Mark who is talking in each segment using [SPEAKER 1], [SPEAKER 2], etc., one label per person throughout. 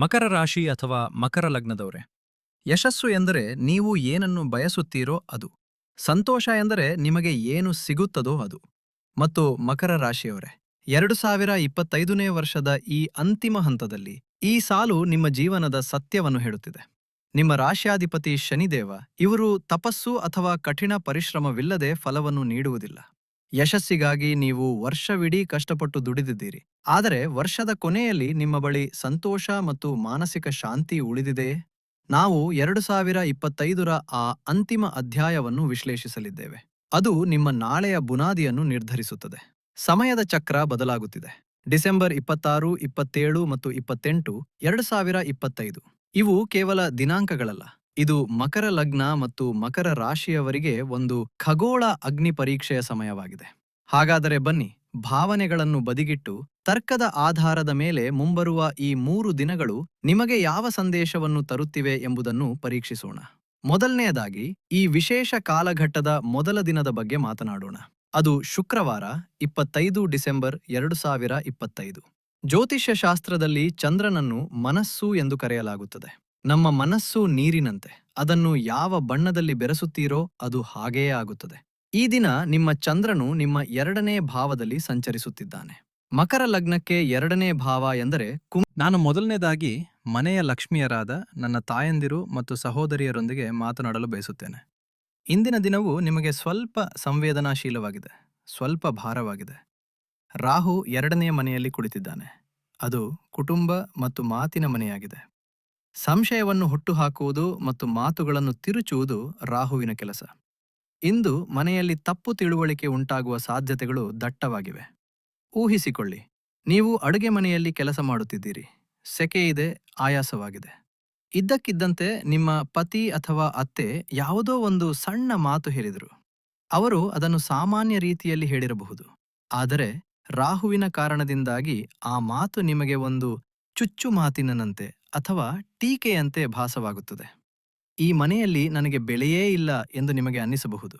[SPEAKER 1] ಮಕರ ರಾಶಿ ಅಥವಾ ಮಕರ ಲಗ್ನದವರೇ, ಯಶಸ್ಸು ಎಂದರೆ ನೀವು ಏನನ್ನು ಬಯಸುತ್ತೀರೋ ಅದು, ಸಂತೋಷ ಎಂದರೆ ನಿಮಗೆ ಏನು ಸಿಗುತ್ತದೋ ಅದು. ಮತ್ತು ಮಕರ ರಾಶಿಯವರೇ, ಎರಡು ಸಾವಿರ ಇಪ್ಪತ್ತೈದನೇ ವರ್ಷದ ಈ ಅಂತಿಮ ಹಂತದಲ್ಲಿ ಈ ಸಾಲು ನಿಮ್ಮ ಜೀವನದ ಸತ್ಯವನ್ನು ಹೇಳುತ್ತಿದೆ. ನಿಮ್ಮ ರಾಶ್ಯಾಧಿಪತಿ ಶನಿದೇವ ಇವರು ತಪಸ್ಸು ಅಥವಾ ಕಠಿಣ ಪರಿಶ್ರಮವಿಲ್ಲದೆ ಫಲವನ್ನು ನೀಡುವುದಿಲ್ಲ. ಯಶಸ್ಸಿಗಾಗಿ ನೀವು ವರ್ಷವಿಡೀ ಕಷ್ಟಪಟ್ಟು ದುಡಿದಿದ್ದೀರಿ. ಆದರೆ ವರ್ಷದ ಕೊನೆಯಲ್ಲಿ ನಿಮ್ಮ ಬಳಿ ಸಂತೋಷ ಮತ್ತು ಮಾನಸಿಕ ಶಾಂತಿ ಉಳಿದಿದೆಯೇ ನಾವು ಎರಡು ಸಾವಿರ ಇಪ್ಪತ್ತೈದರ ಆ ಅಂತಿಮ ಅಧ್ಯಾಯವನ್ನು ವಿಶ್ಲೇಷಿಸಲಿದ್ದೇವೆ. ಅದು ನಿಮ್ಮ ನಾಳೆಯ ಬುನಾದಿಯನ್ನು ನಿರ್ಧರಿಸುತ್ತದೆ. ಸಮಯದ ಚಕ್ರ ಬದಲಾಗುತ್ತಿದೆ. ಡಿಸೆಂಬರ್ ಇಪ್ಪತ್ತಾರು, ಇಪ್ಪತ್ತೇಳು ಮತ್ತು ಇಪ್ಪತ್ತೆಂಟು, ಎರಡು ಸಾವಿರ ಇಪ್ಪತ್ತೈದು. ಇವು ಕೇವಲ ದಿನಾಂಕಗಳಲ್ಲ. ಇದು ಮಕರ ಲಗ್ನ ಮತ್ತು ಮಕರ ರಾಶಿಯವರಿಗೆ ಒಂದು ಖಗೋಳ ಅಗ್ನಿ ಪರೀಕ್ಷೆಯ ಸಮಯವಾಗಿದೆ. ಹಾಗಾದರೆ ಬನ್ನಿ, ಭಾವನೆಗಳನ್ನು ಬದಿಗಿಟ್ಟು, ತರ್ಕದ ಆಧಾರದ ಮೇಲೆ ಮುಂಬರುವ ಈ ಮೂರು ದಿನಗಳು ನಿಮಗೆ ಯಾವ ಸಂದೇಶವನ್ನು ತರುತ್ತಿವೆ ಎಂಬುದನ್ನು ಪರೀಕ್ಷಿಸೋಣ. ಮೊದಲನೆಯದಾಗಿ, ಈ ವಿಶೇಷ ಕಾಲಘಟ್ಟದ ಮೊದಲ ದಿನದ ಬಗ್ಗೆ ಮಾತನಾಡೋಣ. ಅದು ಶುಕ್ರವಾರ, ಇಪ್ಪತ್ತೈದು ಡಿಸೆಂಬರ್ ಎರಡು ಸಾವಿರ ಇಪ್ಪತ್ತೈದು. ಜ್ಯೋತಿಷ್ಯಶಾಸ್ತ್ರದಲ್ಲಿ ಚಂದ್ರನನ್ನು ಮನಸ್ಸು ಎಂದು ಕರೆಯಲಾಗುತ್ತದೆ. ನಮ್ಮ ಮನಸ್ಸು ನೀರಿನಂತೆ. ಅದನ್ನು ಯಾವ ಬಣ್ಣದಲ್ಲಿ ಬೆರೆಸುತ್ತೀರೋ ಅದು ಹಾಗೆಯೇ ಆಗುತ್ತದೆ. ಈ ದಿನ ನಿಮ್ಮ ಚಂದ್ರನು ನಿಮ್ಮ ಎರಡನೇ ಭಾವದಲ್ಲಿ ಸಂಚರಿಸುತ್ತಿದ್ದಾನೆ. ಮಕರ ಲಗ್ನಕ್ಕೆ ಎರಡನೇ ಭಾವ ಎಂದರೆ ಕುಂ
[SPEAKER 2] ನಾನು ಮೊದಲನೇದಾಗಿ ಮನೆಯ ಲಕ್ಷ್ಮಿಯರಾದ ನನ್ನ ತಾಯಂದಿರು ಮತ್ತು ಸಹೋದರಿಯರೊಂದಿಗೆ ಮಾತನಾಡಲು ಬಯಸುತ್ತೇನೆ.
[SPEAKER 1] ಇಂದಿನ ದಿನವು ನಿಮಗೆ ಸ್ವಲ್ಪ ಸಂವೇದನಾಶೀಲವಾಗಿದೆ, ಸ್ವಲ್ಪ ಭಾರವಾಗಿದೆ. ರಾಹು ಎರಡನೇ ಮನೆಯಲ್ಲಿ ಕುಳಿತಿದ್ದಾನೆ. ಅದು ಕುಟುಂಬ ಮತ್ತು ಮಾತಿನ ಮನೆಯಾಗಿದೆ. ಸಂಶಯವನ್ನು ಹುಟ್ಟುಹಾಕುವುದು ಮತ್ತು ಮಾತುಗಳನ್ನು ತಿರುಚುವುದು ರಾಹುವಿನ ಕೆಲಸ. ಇಂದು ಮನೆಯಲ್ಲಿ ತಪ್ಪು ತಿಳುವಳಿಕೆ ಉಂಟಾಗುವ ಸಾಧ್ಯತೆಗಳು ದಟ್ಟವಾಗಿವೆ. ಊಹಿಸಿಕೊಳ್ಳಿ, ನೀವು ಅಡುಗೆ ಮನೆಯಲ್ಲಿ ಕೆಲಸ ಮಾಡುತ್ತಿದ್ದೀರಿ. ಸೆಕೆಯಿದೆ ಆಯಾಸವಾಗಿದೆ. ಇದ್ದಕ್ಕಿದ್ದಂತೆ ನಿಮ್ಮ ಪತಿ ಅಥವಾ ಅತ್ತೆ ಯಾವುದೋ ಒಂದು ಸಣ್ಣ ಮಾತು ಹೇಳಿದರು. ಅವರು ಅದನ್ನು ಸಾಮಾನ್ಯ ರೀತಿಯಲ್ಲಿ ಹೇಳಿರಬಹುದು. ಆದರೆ ರಾಹುವಿನ ಕಾರಣದಿಂದಾಗಿ ಆ ಮಾತು ನಿಮಗೆ ಒಂದು ಚುಚ್ಚು ಮಾತಿನಂತೆ ಅಥವಾ ಟೀಕೆಯಂತೆ ಭಾಸವಾಗುತ್ತದೆ. ಈ ಮನೆಯಲ್ಲಿ ನನಗೆ ಬೆಳೆಯೇ ಇಲ್ಲ ಎಂದು ನಿಮಗೆ ಅನ್ನಿಸಬಹುದು.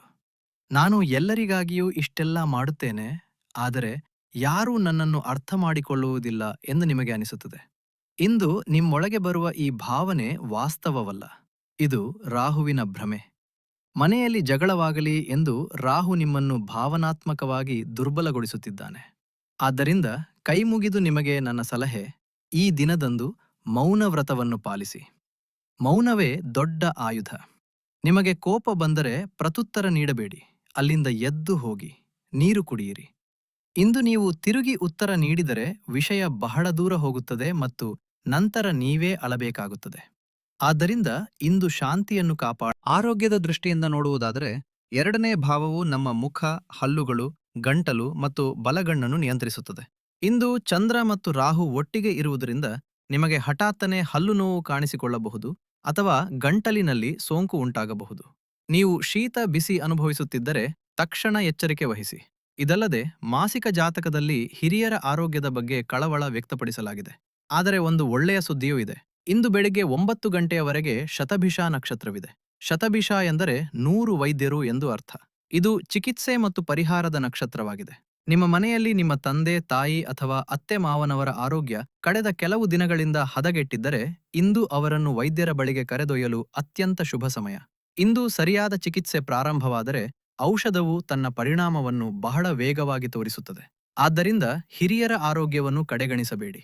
[SPEAKER 1] ನಾನು ಎಲ್ಲರಿಗಾಗಿಯೂ ಇಷ್ಟೆಲ್ಲ ಮಾಡುತ್ತೇನೆ, ಆದರೆ ಯಾರೂ ನನ್ನನ್ನು ಅರ್ಥ ಮಾಡಿಕೊಳ್ಳುವುದಿಲ್ಲ ಎಂದು ನಿಮಗೆ ಅನಿಸುತ್ತದೆ ಇಂದು ನಿಮ್ಮೊಳಗೆ ಬರುವ ಈ ಭಾವನೆ ವಾಸ್ತವವಲ್ಲ. ಇದು ರಾಹುವಿನ ಭ್ರಮೆ. ಮನೆಯಲ್ಲಿ ಜಗಳವಾಗಲಿ ಎಂದು ರಾಹು ನಿಮ್ಮನ್ನು ಭಾವನಾತ್ಮಕವಾಗಿ ದುರ್ಬಲಗೊಳಿಸುತ್ತಿದ್ದಾನೆ. ಆದ್ದರಿಂದ ಕೈಮುಗಿದು ನಿಮಗೆ ನನ್ನ ಸಲಹೆ ಈ ದಿನದಂದು ಮೌನವ್ರತವನ್ನು ಪಾಲಿಸಿ. ಮೌನವೇ ದೊಡ್ಡ ಆಯುಧ. ನಿಮಗೆ ಕೋಪ ಬಂದರೆ ಪ್ರತ್ಯುತ್ತರ ನೀಡಬೇಡಿ. ಅಲ್ಲಿಂದ ಎದ್ದು ಹೋಗಿ, ನೀರು ಕುಡಿಯಿರಿ. ಇಂದು ನೀವು ತಿರುಗಿ ಉತ್ತರ ನೀಡಿದರೆ ವಿಷಯ ಬಹಳ ದೂರ ಹೋಗುತ್ತದೆ ಮತ್ತು ನಂತರ ನೀವೇ ಅಳಬೇಕಾಗುತ್ತದೆ. ಆದ್ದರಿಂದ ಇಂದು ಶಾಂತಿಯನ್ನು ಕಾಪಾಡ,
[SPEAKER 2] ಆರೋಗ್ಯದ ದೃಷ್ಟಿಯಿಂದ ನೋಡುವುದಾದರೆ ಎರಡನೇ ಭಾವವು ನಮ್ಮ ಮುಖ, ಹಲ್ಲುಗಳು, ಗಂಟಲು ಮತ್ತು ಬಲಗಣ್ಣನ್ನು ನಿಯಂತ್ರಿಸುತ್ತದೆ.
[SPEAKER 1] ಇಂದು ಚಂದ್ರ ಮತ್ತು ರಾಹು ಒಟ್ಟಿಗೆ ಇರುವುದರಿಂದ ನಿಮಗೆ ಹಠಾತ್ತನೆ ಹಲ್ಲು ನೋವು ಕಾಣಿಸಿಕೊಳ್ಳಬಹುದು ಅಥವಾ ಗಂಟಲಿನಲ್ಲಿ ಸೋಂಕು ಉಂಟಾಗಬಹುದು. ನೀವು ಶೀತ, ಬಿಸಿ ಅನುಭವಿಸುತ್ತಿದ್ದರೆ ತಕ್ಷಣ ಎಚ್ಚರಿಕೆ ವಹಿಸಿ. ಇದಲ್ಲದೆ ಮಾಸಿಕ ಜಾತಕದಲ್ಲಿ ಹಿರಿಯರ ಆರೋಗ್ಯದ ಬಗ್ಗೆ ಕಳವಳ ವ್ಯಕ್ತಪಡಿಸಲಾಗಿದೆ. ಆದರೆ ಒಂದು ಒಳ್ಳೆಯ ಸುದ್ದಿಯೂ ಇದೆ. ಇಂದು ಬೆಳಿಗ್ಗೆ ಒಂಬತ್ತು ಗಂಟೆಯವರೆಗೆ ಶತಭಿಷಾ ನಕ್ಷತ್ರವಿದೆ. ಶತಭಿಷಾ ಎಂದರೆ ನೂರು ವೈದ್ಯರು ಎಂದು ಅರ್ಥ. ಇದು ಚಿಕಿತ್ಸೆ ಮತ್ತು ಪರಿಹಾರದ ನಕ್ಷತ್ರವಾಗಿದೆ. ನಿಮ್ಮ ಮನೆಯಲ್ಲಿ ನಿಮ್ಮ ತಂದೆ, ತಾಯಿ ಅಥವಾ ಅತ್ತೆ ಮಾವನವರ ಆರೋಗ್ಯ ಕಳೆದ ಕೆಲವು ದಿನಗಳಿಂದ ಹದಗೆಟ್ಟಿದ್ದರೆ ಇಂದು ಅವರನ್ನು ವೈದ್ಯರ ಬಳಿಗೆ ಕರೆದೊಯ್ಯಲು ಅತ್ಯಂತ ಶುಭ ಸಮಯ. ಇಂದು ಸರಿಯಾದ ಚಿಕಿತ್ಸೆ ಪ್ರಾರಂಭವಾದರೆ ಔಷಧವು ತನ್ನ ಪರಿಣಾಮವನ್ನು ಬಹಳ ವೇಗವಾಗಿ ತೋರಿಸುತ್ತದೆ. ಆದ್ದರಿಂದ ಹಿರಿಯರ ಆರೋಗ್ಯವನ್ನು ಕಡೆಗಣಿಸಬೇಡಿ.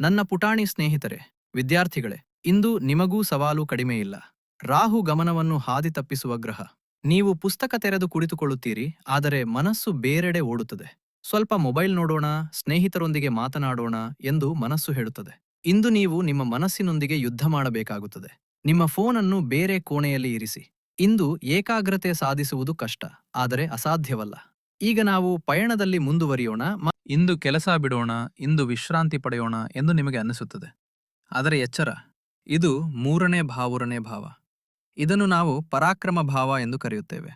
[SPEAKER 1] ನನ್ನ ಪುಟಾಣಿ ಸ್ನೇಹಿತರೆ, ವಿದ್ಯಾರ್ಥಿಗಳೇ, ಇಂದು ನಿಮಗೂ ಸವಾಲು ಕಡಿಮೆಯಿಲ್ಲ ರಾಹು ಗಮನವನ್ನು ಹಾದಿ ತಪ್ಪಿಸುವ ಗ್ರಹ. ನೀವು ಪುಸ್ತಕ ತೆರೆದು ಕುಳಿತುಕೊಳ್ಳುತ್ತೀರಿ, ಆದರೆ ಮನಸ್ಸು ಬೇರೆಡೆ ಓಡುತ್ತದೆ. ಸ್ವಲ್ಪ ಮೊಬೈಲ್ ನೋಡೋಣ, ಸ್ನೇಹಿತರೊಂದಿಗೆ ಮಾತನಾಡೋಣ ಎಂದು ಮನಸ್ಸು ಹೇಳುತ್ತದೆ. ಇಂದು ನೀವು ನಿಮ್ಮ ಮನಸ್ಸಿನೊಂದಿಗೆ ಯುದ್ಧ ಮಾಡಬೇಕಾಗುತ್ತದೆ. ನಿಮ್ಮ ಫೋನನ್ನು ಬೇರೆ ಕೋಣೆಯಲ್ಲಿ ಇರಿಸಿ. ಇಂದು ಏಕಾಗ್ರತೆ ಸಾಧಿಸುವುದು ಕಷ್ಟ, ಆದರೆ ಅಸಾಧ್ಯವಲ್ಲ. ಈಗ ನಾವು ಪಯಣದಲ್ಲಿ ಮುಂದುವರಿಯೋಣ
[SPEAKER 2] ಇಂದು ಕೆಲಸ ಬಿಡೋಣ, ಇಂದು ವಿಶ್ರಾಂತಿ ಪಡೆಯೋಣ ಎಂದು ನಿಮಗೆ ಅನ್ನಿಸುತ್ತದೆ
[SPEAKER 1] ಆದರೆ ಎಚ್ಚರ, ಇದು ಮೂರನೇ ಭಾವೂರನೇ ಭಾವ. ಇದನ್ನು ನಾವು ಪರಾಕ್ರಮ ಭಾವ ಎಂದು ಕರೆಯುತ್ತೇವೆ.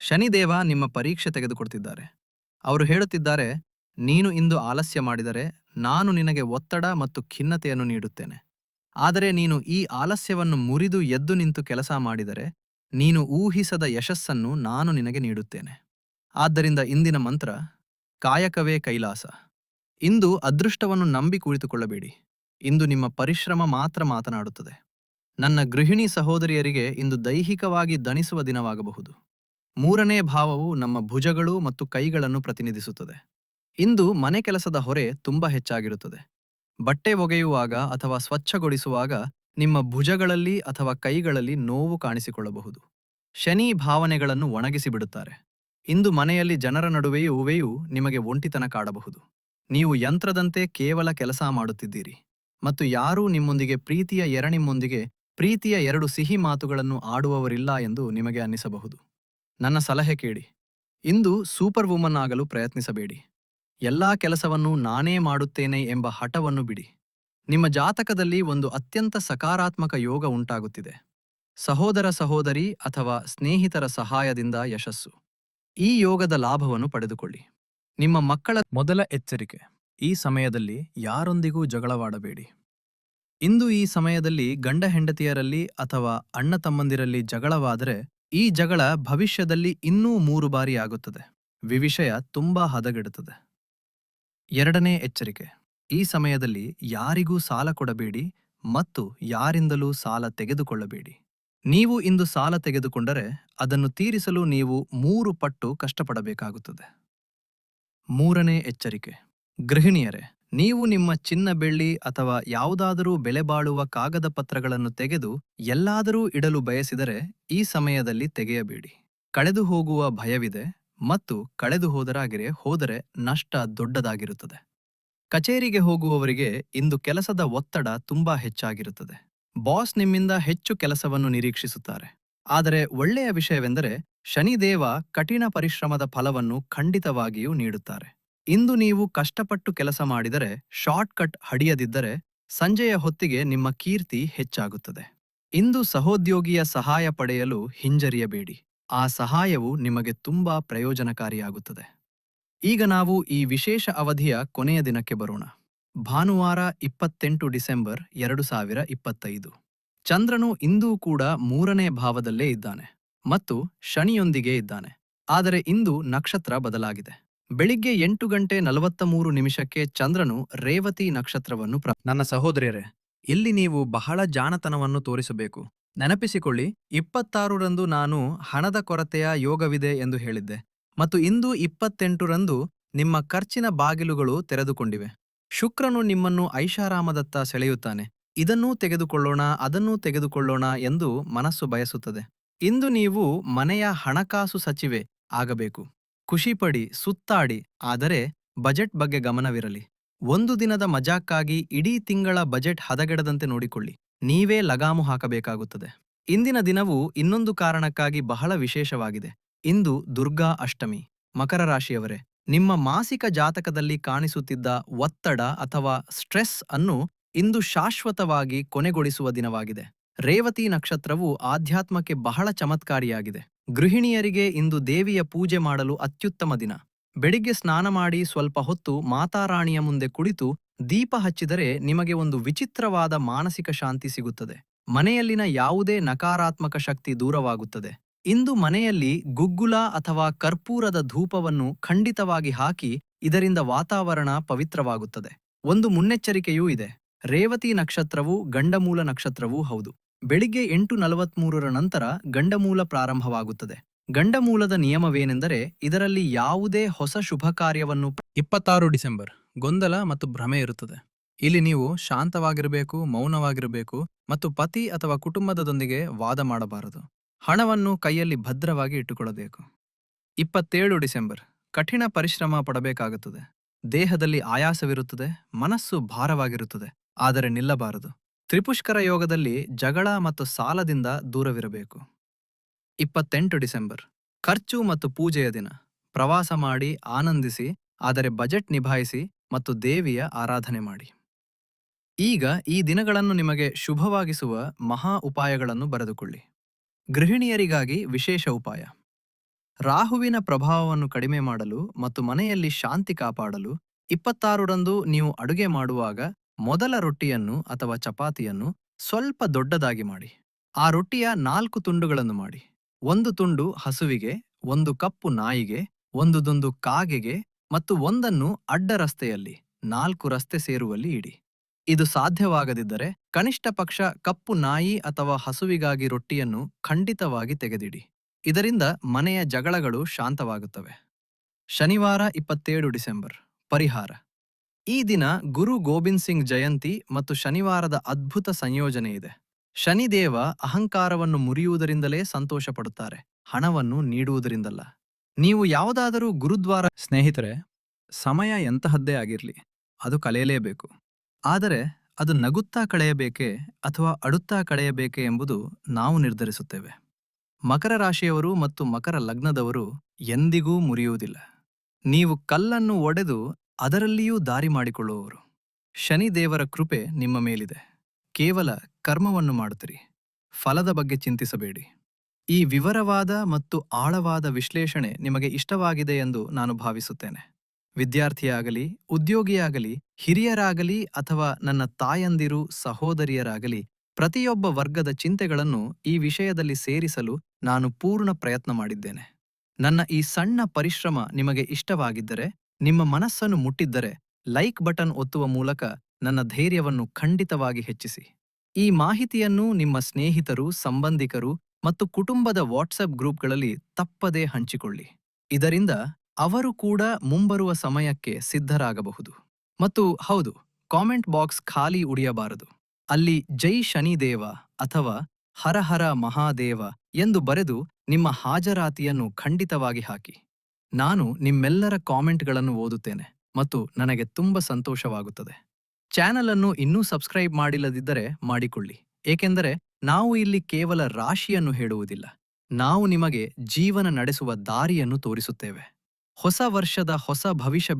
[SPEAKER 1] ಶನಿದೇವ ನಿಮ್ಮ ಪರೀಕ್ಷೆ ತೆಗೆದುಕೊಡ್ತಿದ್ದಾರೆ. ಅವರು ಹೇಳುತ್ತಿದ್ದಾರೆ, ನೀನು ಇಂದು ಆಲಸ್ಯ ಮಾಡಿದರೆ ನಾನು ನಿನಗೆ ಒತ್ತಡ ಮತ್ತು ಖಿನ್ನತೆಯನ್ನು ನೀಡುತ್ತೇನೆ. ಆದರೆ ನೀನು ಈ ಆಲಸ್ಯವನ್ನು ಮುರಿದು ಎದ್ದು ನಿಂತು ಕೆಲಸ ಮಾಡಿದರೆ ನೀನು ಊಹಿಸದ ಯಶಸ್ಸನ್ನು ನಾನು ನಿನಗೆ ನೀಡುತ್ತೇನೆ. ಆದ್ದರಿಂದ ಇಂದಿನ ಮಂತ್ರ, ಕಾಯಕವೇ ಕೈಲಾಸ. ಇಂದು ಅದೃಷ್ಟವನ್ನು ನಂಬಿ ಕುಳಿತುಕೊಳ್ಳಬೇಡಿ. ಇಂದು ನಿಮ್ಮ ಪರಿಶ್ರಮ ಮಾತ್ರ ಮಾತನಾಡುತ್ತದೆ. ನನ್ನ ಗೃಹಿಣಿ ಸಹೋದರಿಯರಿಗೆ ಇಂದು ದೈಹಿಕವಾಗಿ ದಣಿಸುವ ದಿನವಾಗಬಹುದು. ಮೂರನೇ ಭಾವವು ನಮ್ಮ ಭುಜಗಳು ಮತ್ತು ಕೈಗಳನ್ನು ಪ್ರತಿನಿಧಿಸುತ್ತದೆ. ಇಂದು ಮನೆ ಕೆಲಸದ ಹೊರೆ ತುಂಬಾ ಹೆಚ್ಚಾಗಿರುತ್ತದೆ. ಬಟ್ಟೆ ಒಗೆಯುವಾಗ ಅಥವಾ ಸ್ವಚ್ಛಗೊಳಿಸುವಾಗ ನಿಮ್ಮ ಭುಜಗಳಲ್ಲಿ ಅಥವಾ ಕೈಗಳಲ್ಲಿ ನೋವು ಕಾಣಿಸಿಕೊಳ್ಳಬಹುದು. ಶನಿ ಭಾವನೆಗಳನ್ನು ಒಣಗಿಸಿಬಿಡುತ್ತಾರೆ. ಇಂದು ಮನೆಯಲ್ಲಿ ಜನರ ನಡುವೆಯೂ ನಿಮಗೆ ಒಂಟಿತನ ಕಾಡಬಹುದು. ನೀವು ಯಂತ್ರದಂತೆ ಕೇವಲ ಕೆಲಸ ಮಾಡುತ್ತಿದ್ದೀರಿ. ಮತ್ತು ಯಾರೂ ನಿಮ್ಮೊಂದಿಗೆ ಪ್ರೀತಿಯ ಎರಣಿಮ್ಮೊಂದಿಗೆ ಪ್ರೀತಿಯ ಎರಡು ಸಿಹಿ ಮಾತುಗಳನ್ನು ಆಡುವವರಿಲ್ಲ ಎಂದು ನಿಮಗೆ ಅನ್ನಿಸಬಹುದು. ನನ್ನ ಸಲಹೆ ಕೇಳಿ. ಇಂದು ಸೂಪರ್ ವುಮನ್ ಆಗಲು ಪ್ರಯತ್ನಿಸಬೇಡಿ. ಎಲ್ಲಾ ಕೆಲಸವನ್ನು ನಾನೇ ಮಾಡುತ್ತೇನೆ ಎಂಬ ಹಠವನ್ನು ಬಿಡಿ. ನಿಮ್ಮ ಜಾತಕದಲ್ಲಿ ಒಂದು ಅತ್ಯಂತ ಸಕಾರಾತ್ಮಕ ಯೋಗ ಉಂಟಾಗುತ್ತಿದೆ. ಸಹೋದರ ಸಹೋದರಿ ಅಥವಾ ಸ್ನೇಹಿತರ ಸಹಾಯದಿಂದ ಯಶಸ್ಸು. ಈ ಯೋಗದ ಲಾಭವನ್ನು ಪಡೆದುಕೊಳ್ಳಿ. ನಿಮ್ಮ ಮಕ್ಕಳ ಮೊದಲ ಎಚ್ಚರಿಕೆ, ಈ ಸಮಯದಲ್ಲಿ ಯಾರೊಂದಿಗೂ ಜಗಳವಾಡಬೇಡಿ. ಇಂದು ಈ ಸಮಯದಲ್ಲಿ ಗಂಡ ಹೆಂಡತಿಯರಲ್ಲಿ ಅಥವಾ ಅಣ್ಣ ತಮ್ಮಂದಿರಲ್ಲಿ ಜಗಳವಾದರೆ ಈ ಜಗಳ ಭವಿಷ್ಯದಲ್ಲಿ ಇನ್ನೂ ಮೂರು ಬಾರಿ ಆಗುತ್ತದೆ. ವಿವಿಷಯ ತುಂಬಾ ಹದಗೆಡುತ್ತದೆ. ಎರಡನೇ ಎಚ್ಚರಿಕೆ. ಈ ಸಮಯದಲ್ಲಿ ಯಾರಿಗೂ ಸಾಲ ಕೊಡಬೇಡಿ ಮತ್ತು ಯಾರಿಂದಲೂ ಸಾಲ ತೆಗೆದುಕೊಳ್ಳಬೇಡಿ. ನೀವು ಇಂದು ಸಾಲ ತೆಗೆದುಕೊಂಡರೆ ಅದನ್ನು ತೀರಿಸಲು ನೀವು ಮೂರು ಪಟ್ಟು ಕಷ್ಟಪಡಬೇಕಾಗುತ್ತದೆ. ಮೂರನೇ ಎಚ್ಚರಿಕೆ. ಗೃಹಿಣಿಯರೇ ನೀವು ನಿಮ್ಮ ಚಿನ್ನ ಬೆಳ್ಳಿ ಅಥವಾ ಯಾವುದಾದರೂ ಬೆಲೆಬಾಳುವ ಕಾಗದ ಪತ್ರಗಳನ್ನು ತೆಗೆದು ಎಲ್ಲಾದರೂ ಇಡಲು ಬಯಸಿದರೆ ಈ ಸಮಯದಲ್ಲಿ ತೆಗೆಯಬೇಡಿ. ಕಳೆದು ಹೋಗುವ ಭಯವಿದೆ ಮತ್ತು ಕಳೆದು ಹೋದರಾಗಿರೆ ಹೋದರೆ ನಷ್ಟ ದೊಡ್ಡದಾಗಿರುತ್ತದೆ. ಕಚೇರಿಗೆ ಹೋಗುವವರಿಗೆ ಇಂದು ಕೆಲಸದ ಒತ್ತಡ ತುಂಬಾ ಹೆಚ್ಚಾಗಿರುತ್ತದೆ. ಬಾಸ್ ನಿಮ್ಮಿಂದ ಹೆಚ್ಚು ಕೆಲಸವನ್ನು ನಿರೀಕ್ಷಿಸುತ್ತಾರೆ. ಆದರೆ ಒಳ್ಳೆಯ ವಿಷಯವೆಂದರೆ ಶನಿದೇವ ಕಠಿಣ ಪರಿಶ್ರಮದ ಫಲವನ್ನು ಖಂಡಿತವಾಗಿಯೂ ನೀಡುತ್ತಾರೆ. ಇಂದು ನೀವು ಕಷ್ಟಪಟ್ಟು ಕೆಲಸ ಮಾಡಿದರೆ, ಶಾರ್ಟ್ಕಟ್ ಹಡಿಯದಿದ್ದರೆ ಸಂಜೆಯ ಹೊತ್ತಿಗೆ ನಿಮ್ಮ ಕೀರ್ತಿ ಹೆಚ್ಚಾಗುತ್ತದೆ. ಇಂದು ಸಹೋದ್ಯೋಗಿಯ ಸಹಾಯ ಪಡೆಯಲು ಹಿಂಜರಿಯಬೇಡಿ. ಆ ಸಹಾಯವು ನಿಮಗೆ ತುಂಬಾ ಪ್ರಯೋಜನಕಾರಿಯಾಗುತ್ತದೆ. ಈಗ ನಾವು ಈ ವಿಶೇಷ ಅವಧಿಯ ಕೊನೆಯ ದಿನಕ್ಕೆ ಬರೋಣ. ಭಾನುವಾರ ಇಪ್ಪತ್ತೆಂಟು ಡಿಸೆಂಬರ್ ಎರಡು ಸಾವಿರ ಇಪ್ಪತ್ತೈದು. ಚಂದ್ರನು ಇಂದೂ ಕೂಡ ಮೂರನೇ ಭಾವದಲ್ಲೇ ಇದ್ದಾನೆ ಮತ್ತು ಶನಿಯೊಂದಿಗೆ ಇದ್ದಾನೆ. ಆದರೆ ಇಂದು ನಕ್ಷತ್ರ ಬದಲಾಗಿದೆ. ಬೆಳಿಗ್ಗೆ ಎಂಟು ಗಂಟೆ ನಲವತ್ತ ಮೂರು ನಿಮಿಷಕ್ಕೆ ಚಂದ್ರನು ರೇವತಿ ನಕ್ಷತ್ರವನ್ನು ಪ್ರ
[SPEAKER 2] ನನ್ನ ಸಹೋದರಿಯರೇ, ಇಲ್ಲಿ ನೀವು ಬಹಳ ಜಾಣತನವನ್ನು ತೋರಿಸಬೇಕು.
[SPEAKER 1] ನೆನಪಿಸಿಕೊಳ್ಳಿ, ಇಪ್ಪತ್ತಾರರಂದು ನಾನು ಹಣದ ಕೊರತೆಯ ಯೋಗವಿದೆ ಎಂದು ಹೇಳಿದ್ದೆ, ಮತ್ತು ಇಂದು ಇಪ್ಪತ್ತೆಂಟರಂದು ನಿಮ್ಮ ಖರ್ಚಿನ ಬಾಗಿಲುಗಳು ತೆರೆದುಕೊಂಡಿವೆ. ಶುಕ್ರನು ನಿಮ್ಮನ್ನು ಐಷಾರಾಮದತ್ತ ಸೆಳೆಯುತ್ತಾನೆ. ಇದನ್ನೂ ತೆಗೆದುಕೊಳ್ಳೋಣ, ಅದನ್ನೂ ತೆಗೆದುಕೊಳ್ಳೋಣ ಎಂದು ಮನಸ್ಸು ಬಯಸುತ್ತದೆ. ಇಂದು ನೀವು ಮನೆಯ ಹಣಕಾಸು ಸಚಿವೆ ಆಗಬೇಕು. ಖುಷಿಪಡಿ, ಸುತ್ತಾಡಿ, ಆದರೆ ಬಜೆಟ್ ಬಗ್ಗೆ ಗಮನವಿರಲಿ. ಒಂದು ದಿನದ ಮಜಾಕ್ಕಾಗಿ ಇಡೀ ತಿಂಗಳ ಬಜೆಟ್ ಹದಗೆಡದಂತೆ ನೋಡಿಕೊಳ್ಳಿ. ನೀವೇ ಲಗಾಮು ಹಾಕಬೇಕಾಗುತ್ತದೆ. ಇಂದಿನ ದಿನವು ಇನ್ನೊಂದು ಕಾರಣಕ್ಕಾಗಿ ಬಹಳ ವಿಶೇಷವಾಗಿದೆ. ಇಂದು ದುರ್ಗಾ ಅಷ್ಟಮಿ. ಮಕರ ರಾಶಿಯವರೇ, ನಿಮ್ಮ ಮಾಸಿಕ ಜಾತಕದಲ್ಲಿ ಕಾಣಿಸುತ್ತಿದ್ದ ಒತ್ತಡ ಅಥವಾ ಸ್ಟ್ರೆಸ್ ಅನ್ನು ಇಂದು ಶಾಶ್ವತವಾಗಿ ಕೊನೆಗೊಳಿಸುವ ದಿನವಾಗಿದೆ. ರೇವತಿ ನಕ್ಷತ್ರವು ಆಧ್ಯಾತ್ಮಕ್ಕೆ ಬಹಳ ಚಮತ್ಕಾರಿಯಾಗಿದೆ. ಗೃಹಿಣಿಯರಿಗೆ ಇಂದು ದೇವಿಯ ಪೂಜೆ ಮಾಡಲು ಅತ್ಯುತ್ತಮ ದಿನ. ಬೆಳಿಗ್ಗೆ ಸ್ನಾನ ಮಾಡಿ ಸ್ವಲ್ಪ ಹೊತ್ತು ಮಾತಾರಾಣಿಯ ಮುಂದೆ ಕುಳಿತು ದೀಪ ಹಚ್ಚಿದರೆ ನಿಮಗೆ ಒಂದು ವಿಚಿತ್ರವಾದ ಮಾನಸಿಕ ಶಾಂತಿ ಸಿಗುತ್ತದೆ. ಮನೆಯಲ್ಲಿನ ಯಾವುದೇ ನಕಾರಾತ್ಮಕ ಶಕ್ತಿ ದೂರವಾಗುತ್ತದೆ. ಇಂದು ಮನೆಯಲ್ಲಿ ಗುಗ್ಗುಲ ಅಥವಾ ಕರ್ಪೂರದ ಧೂಪವನ್ನು ಖಂಡಿತವಾಗಿ ಹಾಕಿ ಇದರಿಂದ ವಾತಾವರಣ ಪವಿತ್ರವಾಗುತ್ತದೆ. ಒಂದು ಮುನ್ನೆಚ್ಚರಿಕೆಯೂ ಇದೆ. ರೇವತಿ ನಕ್ಷತ್ರವು ಗಂಡಮೂಲ ನಕ್ಷತ್ರವೂ ಹೌದು. ಬೆಳಿಗ್ಗೆ ಎಂಟು ನಲವತ್ಮೂರರ ನಂತರ ಗಂಡಮೂಲ ಪ್ರಾರಂಭವಾಗುತ್ತದೆ. ಗಂಡಮೂಲದ ನಿಯಮವೇನೆಂದರೆ ಇದರಲ್ಲಿ ಯಾವುದೇ ಹೊಸ ಶುಭ ಕಾರ್ಯವನ್ನು ಇಪ್ಪತ್ತಾರು ಡಿಸೆಂಬರ್, ಗೊಂದಲ ಮತ್ತು ಭ್ರಮೆ ಇರುತ್ತದೆ. ಇಲ್ಲಿ ನೀವು ಶಾಂತವಾಗಿರಬೇಕು, ಮೌನವಾಗಿರಬೇಕು ಮತ್ತು ಪತಿ ಅಥವಾ ಕುಟುಂಬದದೊಂದಿಗೆ ವಾದ ಮಾಡಬಾರದು. ಹಣವನ್ನು ಕೈಯಲ್ಲಿ ಭದ್ರವಾಗಿ ಇಟ್ಟುಕೊಳ್ಳಬೇಕು. ಇಪ್ಪತ್ತೇಳು ಡಿಸೆಂಬರ್, ಕಠಿಣ ಪರಿಶ್ರಮ ಪಡಬೇಕಾಗುತ್ತದೆ. ದೇಹದಲ್ಲಿ ಆಯಾಸವಿರುತ್ತದೆ, ಮನಸ್ಸು ಭಾರವಾಗಿರುತ್ತದೆ, ಆದರೆ ನಿಲ್ಲಬಾರದು. ತ್ರಿಪುಷ್ಕರ ಯೋಗದಲ್ಲಿ ಜಗಳ ಮತ್ತು ಸಾಲದಿಂದ ದೂರವಿರಬೇಕು. ಇಪ್ಪತ್ತೆಂಟು ಡಿಸೆಂಬರ್, ಖರ್ಚು ಮತ್ತು ಪೂಜೆಯ ದಿನ. ಪ್ರವಾಸ ಮಾಡಿ ಆನಂದಿಸಿ, ಆದರೆ ಬಜೆಟ್ ನಿಭಾಯಿಸಿ ಮತ್ತು ದೇವಿಯ ಆರಾಧನೆ ಮಾಡಿ. ಈಗ ಈ ದಿನಗಳನ್ನು ನಿಮಗೆ ಶುಭವಾಗಿಸುವ ಮಹಾ ಉಪಾಯಗಳನ್ನು ಬರೆದುಕೊಳ್ಳಿ. ಗೃಹಿಣಿಯರಿಗಾಗಿ ವಿಶೇಷ ಉಪಾಯ. ರಾಹುವಿನ ಪ್ರಭಾವವನ್ನು ಕಡಿಮೆ ಮಾಡಲು ಮತ್ತು ಮನೆಯಲ್ಲಿ ಶಾಂತಿ ಕಾಪಾಡಲು ಇಪ್ಪತ್ತಾರರಂದು ನೀವು ಅಡುಗೆ ಮಾಡುವಾಗ ಮೊದಲ ರೊಟ್ಟಿಯನ್ನು ಅಥವಾ ಚಪಾತಿಯನ್ನು ಸ್ವಲ್ಪ ದೊಡ್ಡದಾಗಿ ಮಾಡಿ. ಆ ರೊಟ್ಟಿಯ ನಾಲ್ಕು ತುಂಡುಗಳನ್ನು ಮಾಡಿ. ಒಂದು ತುಂಡು ಹಸುವಿಗೆ, ಒಂದು ಕಪ್ಪು ನಾಯಿಗೆ, ಒಂದು ದುಂದು ಕಾಗೆಗೆ ಮತ್ತು ಒಂದನ್ನು ಅಡ್ಡ ರಸ್ತೆಯಲ್ಲಿ, ನಾಲ್ಕು ರಸ್ತೆ ಸೇರುವಲ್ಲಿ ಇಡಿ. ಇದು ಸಾಧ್ಯವಾಗದಿದ್ದರೆ ಕನಿಷ್ಠ ಪಕ್ಷ ಕಪ್ಪು ನಾಯಿ ಅಥವಾ ಹಸುವಿಗಾಗಿ ರೊಟ್ಟಿಯನ್ನು ಖಂಡಿತವಾಗಿ ತೆಗೆದಿಡಿ. ಇದರಿಂದ ಮನೆಯ ಜಗಳಗಳು ಶಾಂತವಾಗುತ್ತವೆ. ಶನಿವಾರ ಇಪ್ಪತ್ತೇಳು ಡಿಸೆಂಬರ್. ಪರಿಹಾರ. ಈ ದಿನ ಗುರು ಗೋಬಿಂದ್ ಸಿಂಗ್ ಜಯಂತಿ ಮತ್ತು ಶನಿವಾರದ ಅದ್ಭುತ ಸಂಯೋಜನೆ ಇದೆ. ಶನಿದೇವ ಅಹಂಕಾರವನ್ನು ಮುರಿಯುವುದರಿಂದಲೇ ಸಂತೋಷ ಪಡುತ್ತಾರೆ ಹಣವನ್ನು ನೀಡುವುದರಿಂದಲ್ಲ. ನೀವು ಯಾವುದಾದರೂ ಗುರುದ್ವಾರ
[SPEAKER 3] ಸ್ನೇಹಿತರೆ, ಸಮಯ ಎಂತಹದ್ದೇ ಆಗಿರಲಿ, ಅದು ಕಳೆಯಲೇಬೇಕು.
[SPEAKER 1] ಆದರೆ ಅದು ನಗುತ್ತಾ ಕಳೆಯಬೇಕೇ ಅಥವಾ ಅಡುತ್ತಾ ಕಳೆಯಬೇಕೇ ಎಂಬುದು ನಾವು ನಿರ್ಧರಿಸುತ್ತೇವೆ. ಮಕರ ರಾಶಿಯವರು ಮತ್ತು ಮಕರ ಲಗ್ನದವರು ಎಂದಿಗೂ ಮುರಿಯುವುದಿಲ್ಲ. ನೀವು ಕಲ್ಲನ್ನು ಒಡೆದು ಅದರಲ್ಲಿಯೂ ದಾರಿ ಮಾಡಿಕೊಳ್ಳುವವರು. ಶನಿದೇವರ ಕೃಪೆ ನಿಮ್ಮ ಮೇಲಿದೆ. ಕೇವಲ ಕರ್ಮವನ್ನು ಮಾಡುತ್ತಿರಿ. ಫಲದ ಬಗ್ಗೆ ಚಿಂತಿಸಬೇಡಿ. ಈ ವಿವರವಾದ ಮತ್ತು ಆಳವಾದ ವಿಶ್ಲೇಷಣೆ ನಿಮಗೆ ಇಷ್ಟವಾಗಿದೆ ಎಂದು ನಾನು ಭಾವಿಸುತ್ತೇನೆ. ವಿದ್ಯಾರ್ಥಿಯಾಗಲಿ, ಉದ್ಯೋಗಿಯಾಗಲಿ, ಹಿರಿಯರಾಗಲಿ ಅಥವಾ ನನ್ನ ತಾಯಂದಿರು, ಸಹೋದರಿಯರಾಗಲಿ, ಪ್ರತಿಯೊಬ್ಬ ವರ್ಗದ ಚಿಂತೆಗಳನ್ನು ಈ ವಿಷಯದಲ್ಲಿ ಸೇರಿಸಲು ನಾನು ಪೂರ್ಣ ಪ್ರಯತ್ನ ಮಾಡಿದ್ದೇನೆ. ನನ್ನ ಈ ಸಣ್ಣ ಪರಿಶ್ರಮ ನಿಮಗೆ ಇಷ್ಟವಾಗಿದ್ದರೆ ನಿಮ್ಮ ಮನಸ್ಸನ್ನು ಮುಟ್ಟಿದ್ದರೆ ಲೈಕ್ ಬಟನ್ ಒತ್ತುವ ಮೂಲಕ ನನ್ನ ಧೈರ್ಯವನ್ನು ಖಂಡಿತವಾಗಿ ಹೆಚ್ಚಿಸಿ. ಈ ಮಾಹಿತಿಯನ್ನು ನಿಮ್ಮ ಸ್ನೇಹಿತರು, ಸಂಬಂಧಿಕರು ಮತ್ತು ಕುಟುಂಬದ ವಾಟ್ಸಪ್ ಗ್ರೂಪ್ಗಳಲ್ಲಿ ತಪ್ಪದೇ ಹಂಚಿಕೊಳ್ಳಿ. ಇದರಿಂದ ಅವರು ಕೂಡ ಮುಂಬರುವ ಸಮಯಕ್ಕೆ ಸಿದ್ಧರಾಗಬಹುದು. ಮತ್ತು ಹೌದು, ಕಾಮೆಂಟ್ ಬಾಕ್ಸ್ ಖಾಲಿ ಉಳಿಯಬಾರದು. ಅಲ್ಲಿ ಜೈ ಶನಿದೇವ ಅಥವಾ ಹರಹರ ಹರ ಮಹಾದೇವ ಎಂದು ಬರೆದು ನಿಮ್ಮ ಹಾಜರಾತಿಯನ್ನು ಖಂಡಿತವಾಗಿ ಹಾಕಿ. ನಾನು ನಿಮ್ಮೆಲ್ಲರ ಕಾಮೆಂಟ್ಗಳನ್ನು ಓದುತ್ತೇನೆ ಮತ್ತು ನನಗೆ ತುಂಬ ಸಂತೋಷವಾಗುತ್ತದೆ. ಚಾನಲ್ ಅನ್ನು ಇನ್ನೂ ಸಬ್ಸ್ಕ್ರೈಬ್ ಮಾಡಿಲ್ಲದಿದ್ದರೆ ಮಾಡಿಕೊಳ್ಳಿ. ಏಕೆಂದರೆ ನಾವು ಇಲ್ಲಿ ಕೇವಲ ರಾಶಿಯನ್ನು ಹೇಳುವುದಿಲ್ಲ. ನಾವು ನಿಮಗೆ ಜೀವನ ನಡೆಸುವ ದಾರಿಯನ್ನು ತೋರಿಸುತ್ತೇವೆ. ಹೊಸ ವರ್ಷದ ಹೊಸ ಭವಿಷ್ಯ